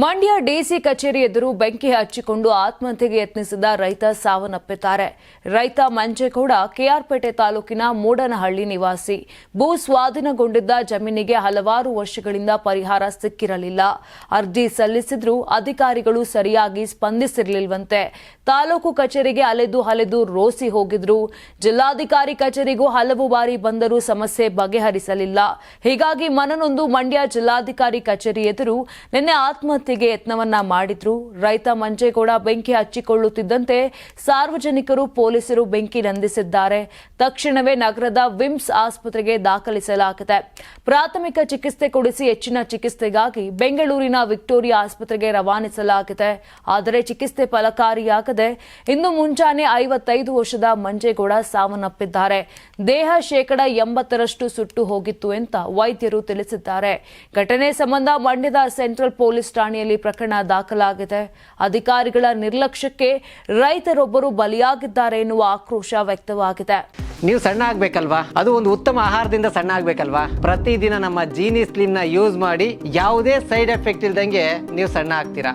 Mandya DC ಕಚೇರಿ ಎದುರು ಬೆಂಕಿ ಹಚ್ಚಿಕೊಂಡು ಆತ್ಮಹತ್ಯೆಗೆ ಯತ್ನಿಸಿದ ರೈತ ಸಾವನ್ನಪ್ಪಿದ್ದಾರೆ. ರೈತ ಮಂಜೇಗೌಡ, ಕೆಆರ್ಪೇಟೆ ತಾಲೂಕಿನ ಮೂಡನಹಳ್ಳಿ ನಿವಾಸಿ. ಭೂ ಸ್ವಾಧೀನಗೊಂಡಿದ್ದ ಜಮೀನಿಗೆ ಹಲವಾರು ವರ್ಷಗಳಿಂದ ಪರಿಹಾರ ಸಿಕ್ಕಿರಲಿಲ್ಲ. ಅರ್ಜಿ ಸಲ್ಲಿಸಿದ್ರೂ ಅಧಿಕಾರಿಗಳು ಸರಿಯಾಗಿ ಸ್ಪಂದಿಸಿರಲಿಲ್ವಂತೆ. ತಾಲೂಕು ಕಚೇರಿಗೆ ಅಲೆದು ಅಲೆದು ರೋಸಿ ಹೋಗಿದ್ರು. ಜಿಲ್ಲಾಧಿಕಾರಿ ಕಚೇರಿಗೂ ಹಲವು ಬಾರಿ ಬಂದರೂ ಸಮಸ್ಯೆ ಬಗೆಹರಿಸಲಿಲ್ಲ. ಹೀಗಾಗಿ ಮನನೊಂದು ಮಂಡ್ಯ ಜಿಲ್ಲಾಧಿಕಾರಿ ಕಚೇರಿ ಎದುರು ನಿನ್ನೆ ಆತ್ಮಹತ್ಯೆಗೆ ಯತ್ನವನ್ನ ಮಾಡಿದ್ರು. ರೈತ ಮಂಜೇಗೌಡ ಬೆಂಕಿ ಹಚ್ಚಿಕೊಳ್ಳುತ್ತಿದ್ದಂತೆ ಸಾರ್ವಜನಿಕರು ಪೊಲೀಸರು ಬೆಂಕಿ ನಂದಿಸಿದ್ದಾರೆ. ತಕ್ಷಣವೇ ನಗರದ ವಿಮ್ಸ್ ಆಸ್ಪತ್ರೆಗೆ ದಾಖಲಿಸಲಾಗಿದೆ. ಪ್ರಾಥಮಿಕ ಚಿಕಿತ್ಸೆ ಕೊಡಿಸಿ ಹೆಚ್ಚಿನ ಚಿಕಿತ್ಸೆಗಾಗಿ ಬೆಂಗಳೂರಿನ ವಿಕ್ಟೋರಿಯಾ ಆಸ್ಪತ್ರೆಗೆ ರವಾನಿಸಲಾಗಿದೆ. ಆದರೆ ಚಿಕಿತ್ಸೆ ಫಲಕಾರಿಯಾಗದೆ ಇನ್ನು ಮುಂಜಾನೆ ಐವತ್ತೈದು ವರ್ಷದ ಮಂಜೇಗೌಡ ಸಾವನ್ನಪ್ಪಿದ್ದಾರೆ. ದೇಹ ಶೇಕಡ ಎಂಬತ್ತರಷ್ಟು ಸುಟ್ಟು ಹೋಗಿತ್ತು ಅಂತ ವೈದ್ಯರು ತಿಳಿಸಿದ್ದಾರೆ. ಘಟನೆ ಸಂಬಂಧ ಮಂಡ್ಯದ ಸೆಂಟ್ರಲ್ ಪೊಲೀಸ್ ಠಾಣೆಯಲ್ಲಿ ಪ್ರಕರಣ ದಾಖಲಾಗಿದೆ. ಅಧಿಕಾರಿಗಳ ನಿರ್ಲಕ್ಷ್ಯಕ್ಕೆ ರೈತರೊಬ್ಬರು ಬಲಿಯಾಗಿದ್ದಾರೆ ಎನ್ನುವ ಆಕ್ರೋಶ ವ್ಯಕ್ತವಾಗಿದೆ. ನೀವು ಸಣ್ಣ ಆಗ್ಬೇಕಲ್ವಾ? ಅದು ಒಂದು ಉತ್ತಮ ಆಹಾರದಿಂದ ಸಣ್ಣ ಆಗ್ಬೇಕಲ್ವಾ? ಪ್ರತಿದಿನ ನಮ್ಮ ಜೀನಿ ಸ್ಲಿಮ್ನ ಯೂಸ್ ಮಾಡಿ ಯಾವುದೇ ಸೈಡ್ ಎಫೆಕ್ಟ್ ಇಲ್ದಂಗೆ ನೀವು ಸಣ್ಣ ಆಗ್ತೀರಾ?